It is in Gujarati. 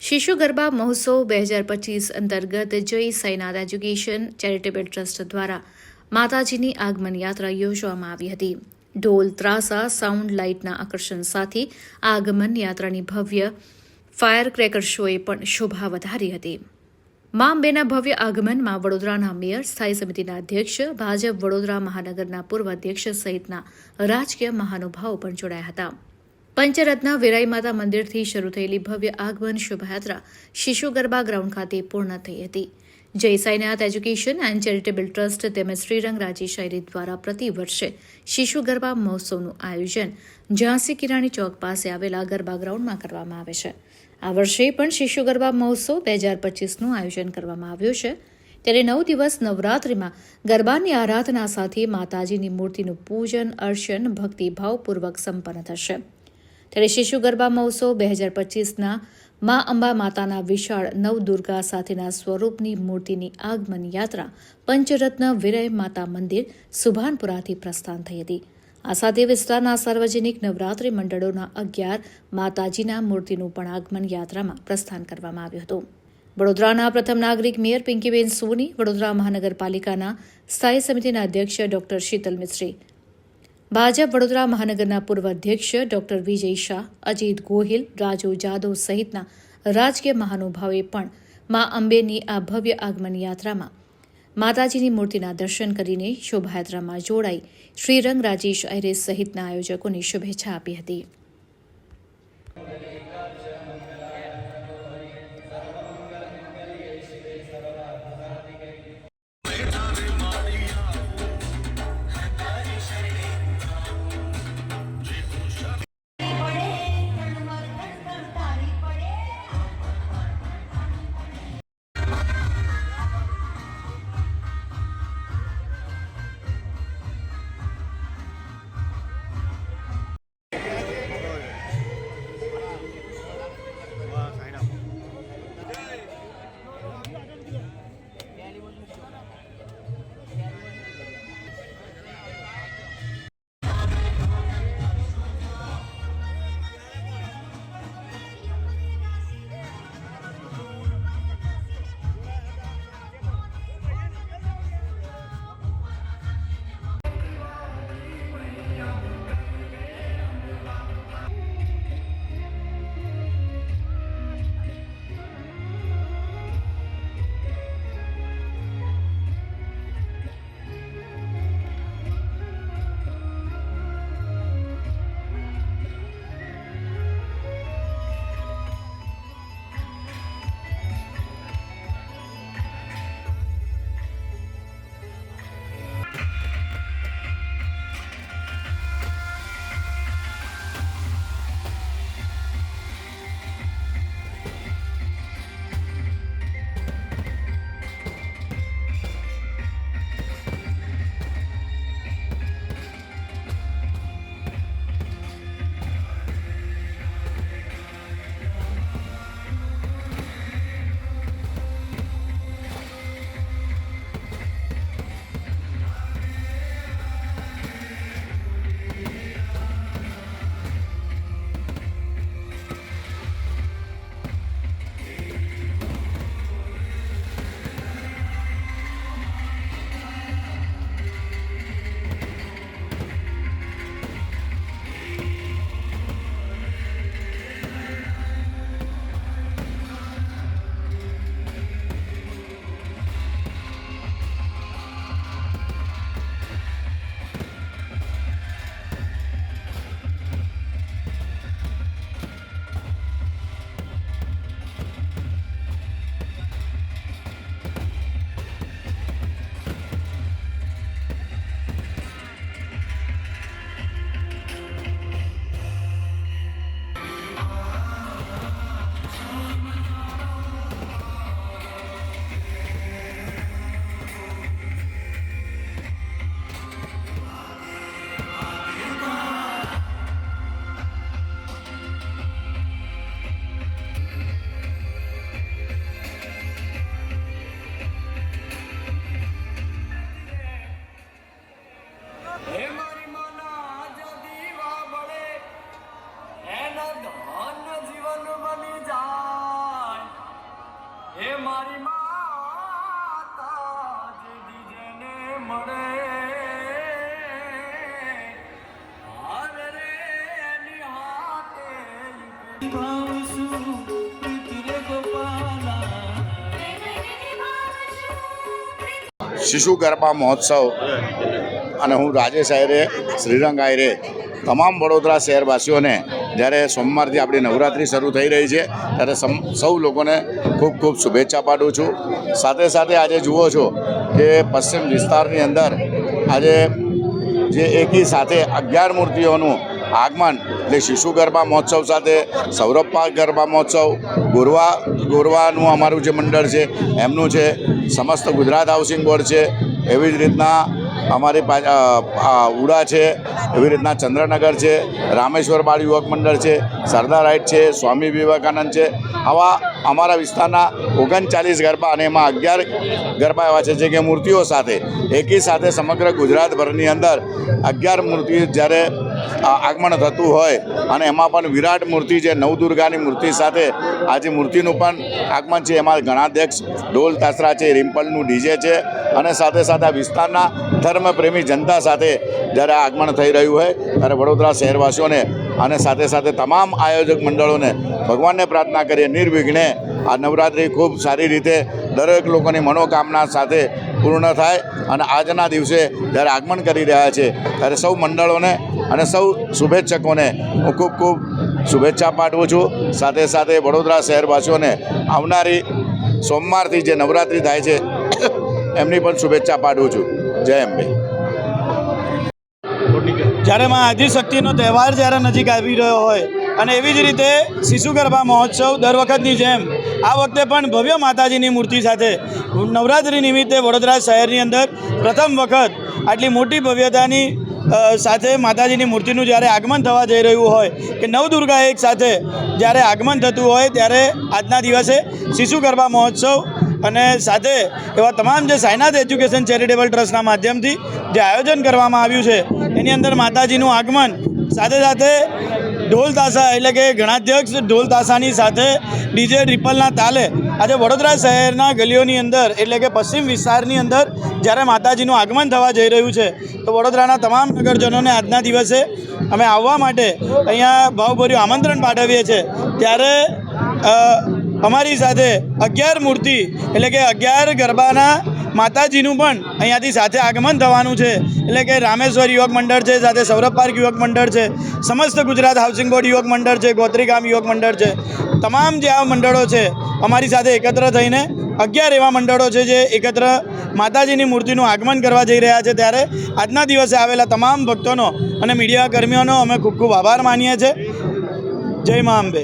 શિશુ ગરબા મહોત્સવ બે હજાર પચીસ અંતર્ગત જય સાઈનાથ એજ્યુકેશન ચેરિટેબલ ટ્રસ્ટ દ્વારા માતાજીની આગમન યાત્રા યોજવામાં આવી હતી. ઢોલ, ત્રાસા, સાઉન્ડ લાઇટના આકર્ષણ સાથે આગમન યાત્રાની ભવ્ય ફાયર ક્રેકર શોએ પણ શોભા વધારી હતી. મા અંબેના ભવ્ય આગમનમાં વડોદરાના મેયર, સ્થાયી સમિતિના અધ્યક્ષ, ભાજપ વડોદરા મહાનગરના પૂર્વ અધ્યક્ષ સહિતના રાજકીય મહાનુભાવો પણ જોડાયા હતા. પંચરત્ન વિરાઈ માતા મંદિરથી શરૂ થયેલી ભવ્ય આગમન શોભાયાત્રા શિશુ ગરબા ગ્રાઉન્ડ ખાતે પૂર્ણ થઈ હતી. Jai Sainath education and charitable trust તેમજ શ્રીરંગ રાજી શાયરી દ્વારા પ્રતિ વર્ષે શિશુ ગરબા મહોત્સવનું આયોજન ઝાંસી કિરાણી ચોક પાસે આવેલા ગરબા ગ્રાઉન્ડમાં કરવામાં આવે છે. આ વર્ષે પણ શિશુ ગરબા મહોત્સવ બે હજાર પચીસનું આયોજન કરવામાં આવ્યું છે. ત્યારે નવ દિવસ નવરાત્રિમાં ગરબાની આરાધના સાથે માતાજીની મૂર્તિનું પૂજન, અર્ચન, ભક્તિભાવપૂર્વક સંપન્ન થશે. ત્યારે શિશુ ગરબા મહોત્સવ બે હજાર પચીસના મા અંબા માતાના વિશાળ નવદુર્ગા સાથેના સ્વરૂપની મૂર્તિની આગમન યાત્રા પંચરત્ન વિરય માતા મંદિર સુભાનપુરાથી પ્રસ્થાન થઈ હતી. આ સાથે વિસ્તારના સાર્વજનિક નવરાત્રિ મંડળોના અગિયાર માતાજીના મૂર્તિનું પણ આગમન યાત્રામાં પ્રસ્થાન કરવામાં આવ્યું હતું. વડોદરાના પ્રથમ નાગરિક મેયર પિંકીબેન સોની, વડોદરા મહાનગરપાલિકાના સ્થાયી સમિતિના અધ્યક્ષ ડોક્ટર શીતલ મિસ્ત્રી ભાજપ વડોદરા મહાનગરના પૂર્વ અધ્યક્ષ ડોક્ટર વિજય શાહ, અજીત ગોહિલ, રાજુ જાદવ સહિતના રાજકીય મહાનુભાવોએ પણ મા અંબેની આ ભવ્ય આગમન યાત્રામાં માતાજીની મૂર્તિના દર્શન કરીને શોભાયાત્રામાં જોડાઈ શ્રીરંગ રાજેશ અહેરે સહિતના આયોજકોને શુભેચ્છા આપી હતી. શિશુ ગરબા મહોત્સવ અને હું રાજેશ આયરે, શ્રીરંગ આયરે, તમામ વડોદરા શહેરવાસીઓને જ્યારે સોમવારથી આપણી નવરાત્રિ શરૂ થઈ રહી છે, ત્યારે સૌ લોકોને ખૂબ ખૂબ શુભેચ્છા પાઠવું છું. સાથે સાથે આજે જુઓ છો કે પશ્ચિમ વિસ્તારની અંદર આજે જે એકી સાથે અગિયાર મૂર્તિઓનું આગમન. એટલે શિશુ ગરબા મહોત્સવ સાથે, સૌરભ પાર્ક ગરબા મહોત્સવ, ગોરવા, ગોરવાનું અમારું જે મંડળ છે, એમનું છે, સમસ્ત ગુજરાત હાઉસિંગ બોર્ડ છે, એવી જ રીતના અમારી પાછા ઉડા છે, એવી રીતના ચંદ્રનગર છે, રામેશ્વર બાળ યુવક મંડળ છે, સરદાર રાઈટ છે, સ્વામી વિવેકાનંદ છે, આવા અમારા વિસ્તારના ઓગણચાલીસ ગરબા અને એમાં અગિયાર ગરબા એવા છે, જે કે મૂર્તિઓ સાથે, એકી સાથે સમગ્ર ગુજરાતભરની અંદર અગિયાર મૂર્તિ જ્યારે આગમન થતું હોય અને એમાં પણ વિરાટ મૂર્તિ છે, નવદુર્ગાની મૂર્તિ સાથે. આજે મૂર્તિનું પણ આગમન છે, એમાં ગણાધ્યક્ષ ઢોલ તાસરા છે, રિમ્પલનું ડીજે છે અને સાથે સાથે આ વિસ્તારના ધર્મપ્રેમી જનતા સાથે જ્યારે આ આગમન થઈ રહ્યું હોય, ત્યારે વડોદરા શહેરવાસીઓને અને સાથે સાથે તમામ આયોજક મંડળોને ભગવાનને પ્રાર્થના કરીએ નિર્વિઘ્ને આ નવરાત્રિ ખૂબ સારી રીતે દરેક લોકોની મનોકામના સાથે પૂર્ણ થાય અને આજના દિવસે જ્યારે આગમન કરી રહ્યા છે, ત્યારે સૌ મંડળોને અને સૌ શુભેચ્છકોને હું ખૂબ ખૂબ શુભેચ્છા પાઠવું છું. સાથે સાથે વડોદરા શહેરવાસીઓને આવનારી સોમવારથી જે નવરાત્રિ થાય છે, એમની પણ શુભેચ્છા પાઠવું છું. જય અંબે. જ્યારે માં આદિશક્તિનો તહેવાર જ્યારે નજીક આવી રહ્યો હોય, અને એવી જ રીતે શિશુ ગરબા મહોત્સવ દર વખતની જેમ, આ વખતે પણ ભવ્ય માતાજીની મૂર્તિ સાથે નવરાત્રિ નિમિત્તે વડોદરા શહેરની અંદર પ્રથમ વખત આટલી મોટી ભવ્યતાની સાથે માતાજીની મૂર્તિનું જ્યારે આગમન થવા જઈ રહ્યું હોય કે નવદુર્ગા એક સાથે જ્યારે આગમન થતું હોય ત્યારે આજના દિવસે શિશુ ગરબા મહોત્સવ અને સાથે એવા તમામ જે સાયનાથ એજ્યુકેશન ચેરિટેબલ ટ્રસ્ટના માધ્યમથી જે આયોજન કરવામાં આવ્યું છે, એની અંદર માતાજીનું આગમન સાથે સાથે ઢોલ તાસા એટલે કે ગણાધ્યક્ષ ઢોલ તાસાની સાથે ડીજે ટ્રિપલના તાલે આજે વડોદરા શહેરના ગલીઓની અંદર એટલે કે પશ્ચિમ વિસ્તારની અંદર જ્યારે માતાજીનું આગમન થવા જઈ રહ્યું છે, તો વડોદરાના તમામ નગરજનોને આજના દિવસે અમે આવવા માટે અહીંયા ભાવભર્યું આમંત્રણ પાઠવીએ છીએ. ત્યારે અમારી સાથે અગિયાર મૂર્તિ એટલે કે અગિયાર ગરબાના માતાજીનું પણ અહીંયાથી સાથે આગમન થવાનું છે. એટલે કે રામેશ્વર યુવક મંડળ છે, સાથે સૌરભ પાર્ક યુવક મંડળ છે, સમસ્ત ગુજરાત હાઉસિંગ બોર્ડ યુવક મંડળ છે ગોત્રીગામ યુવક મંડળ છે. તમામ જે આ મંડળો છે, અમારી સાથે એકત્ર થઈને અગિયાર એવા મંડળો છે જે એકત્ર માતાજીની મૂર્તિનું આગમન કરવા જઈ રહ્યા છે. ત્યારે આજના દિવસે આવેલા તમામ ભક્તોનો અને મીડિયા કર્મીઓનો અમે ખૂબ ખૂબ આભાર માનીએ છીએ જય મા અંબે.